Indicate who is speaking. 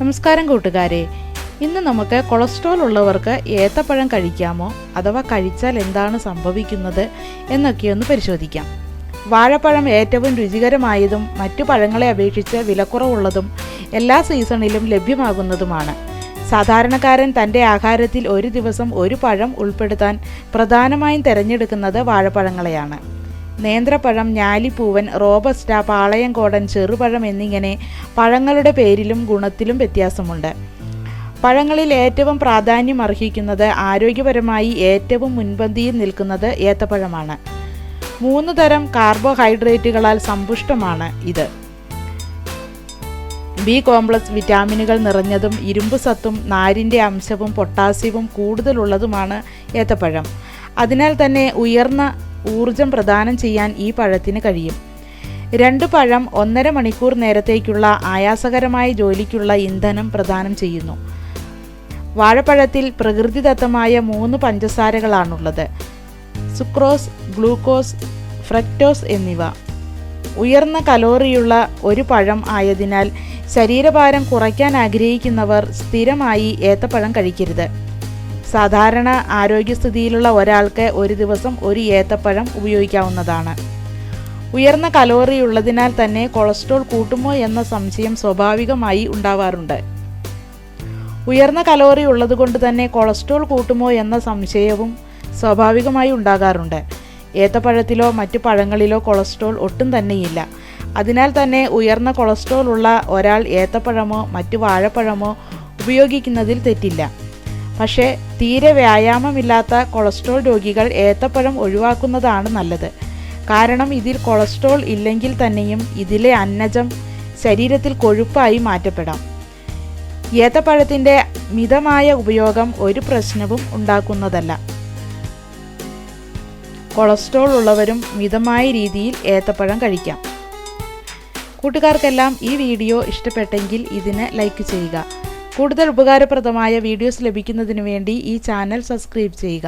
Speaker 1: നമസ്കാരം കൂട്ടുകാരെ. ഇന്ന് നമുക്ക് കൊളസ്ട്രോൾ ഉള്ളവർക്ക് ഏത്തപ്പഴം കഴിക്കാമോ? അഥവാ കഴിച്ചാൽ എന്താണ് സംഭവിക്കുന്നത്? എന്നൊക്കെയൊന്ന് പരിശോധിക്കാം. വാഴപ്പഴം ഏറ്റവും രുചികരമായതും മറ്റു പഴങ്ങളെ അപേക്ഷിച്ച് വിലക്കുറവുള്ളതും എല്ലാ സീസണിലും ലഭ്യമാകുന്നതുമാണ്. സാധാരണക്കാരൻ തന്റെ ആഹാരത്തിൽ ഒരു ദിവസം ഒരു പഴം ഉൾപ്പെടുത്താൻ പ്രധാനമായും തിരഞ്ഞെടുക്കുന്നത് വാഴപ്പഴങ്ങളെയാണ്. നേന്ത്രപ്പഴം ഞാലിപ്പൂവൻ റോബസ്റ്റ പാളയംകോടൻ ചെറുപഴം എന്നിങ്ങനെ പഴങ്ങളുടെ പേരിലും ഗുണത്തിലും വ്യത്യാസമുണ്ട്. പഴങ്ങളിൽ ഏറ്റവും പ്രാധാന്യം അർഹിക്കുന്നത് ആരോഗ്യപരമായി ഏറ്റവും മുൻപന്തിയിൽ നിൽക്കുന്നത് ഏത്തപ്പഴമാണ്. മൂന്ന് തരം കാർബോഹൈഡ്രേറ്റുകളാൽ സമ്പുഷ്ടമാണ് ഇത്. ബി കോംപ്ലക്സ് വിറ്റാമിനുകൾ നിറഞ്ഞതും ഇരുമ്പ് സത്തും നാരിന്റെ അംശവും പൊട്ടാസ്യവും കൂടുതലുള്ളതുമാണ് ഏത്തപ്പഴം. അതിനാൽ തന്നെ ഉയർന്ന ഊർജം പ്രദാനം ചെയ്യാൻ ഈ പഴത്തിന് കഴിയും. രണ്ട് പഴം ഒന്നര മണിക്കൂർ നേരത്തേക്കുള്ള ആയാസകരമായ ജോലിക്കുള്ള ഇന്ധനം പ്രദാനം ചെയ്യുന്നു. വാഴപ്പഴത്തിൽ പ്രകൃതിദത്തമായ മൂന്ന് പഞ്ചസാരകളാണുള്ളത്. സുക്രോസ് ഗ്ലൂക്കോസ് ഫ്രക്ടോസ് എന്നിവ. ഉയർന്ന കലോറിയുള്ള ഒരു പഴം ആയതിനാൽ ശരീരഭാരം കുറയ്ക്കാൻ ആഗ്രഹിക്കുന്നവർ സ്ഥിരമായി ഏത്തപ്പഴം കഴിക്കരുത്. സാധാരണ ആരോഗ്യസ്ഥിതിയിലുള്ള ഒരാൾക്ക് ഒരു ദിവസം ഒരു ഏത്തപ്പഴം ഉപയോഗിക്കാവുന്നതാണ്. ഉയർന്ന കലോറി ഉള്ളതിനാൽ തന്നെ കൊളസ്ട്രോൾ കൂട്ടുമോ എന്ന സംശയം സ്വാഭാവികമായി ഉണ്ടാവാറുണ്ട്. ഉയർന്ന കലോറി ഉള്ളതുകൊണ്ട് തന്നെ കൊളസ്ട്രോൾ കൂട്ടുമോ എന്ന സംശയവും സ്വാഭാവികമായി ഉണ്ടാകാറുണ്ട്. ഏത്തപ്പഴത്തിലോ മറ്റു പഴങ്ങളിലോ കൊളസ്ട്രോൾ ഒട്ടും തന്നെയില്ല. അതിനാൽ തന്നെ ഉയർന്ന കൊളസ്ട്രോൾ ഉള്ള ഒരാൾ ഏത്തപ്പഴമോ മറ്റു വാഴപ്പഴമോ ഉപയോഗിക്കുന്നതിൽ തെറ്റില്ല. പക്ഷേ തീരെ വ്യായാമമില്ലാത്ത കൊളസ്ട്രോൾ രോഗികൾ ഏത്തപ്പഴം ഒഴിവാക്കുന്നതാണ് നല്ലത്. കാരണം ഇതിൽ കൊളസ്ട്രോൾ ഇല്ലെങ്കിൽ തന്നെയും ഇതിലെ അന്നജം ശരീരത്തിൽ കൊഴുപ്പായി മാറ്റപ്പെടാം. ഏത്തപ്പഴത്തിന്റെ മിതമായ ഉപയോഗം ഒരു പ്രശ്നവും ഉണ്ടാക്കുന്നതല്ല. കൊളസ്ട്രോൾ ഉള്ളവരും മിതമായ രീതിയിൽ ഏത്തപ്പഴം കഴിക്കാം. കൂട്ടുകാർക്കെല്ലാം ഈ വീഡിയോ ഇഷ്ടപ്പെട്ടെങ്കിൽ ഇതിന് ലൈക്ക് ചെയ്യുക. കൂടുതൽ ഉപകാരപ്രദമായ വീഡിയോസ് ലഭിക്കുന്നതിന് വേണ്ടി ഈ ചാനൽ സബ്സ്ക്രൈബ് ചെയ്യുക.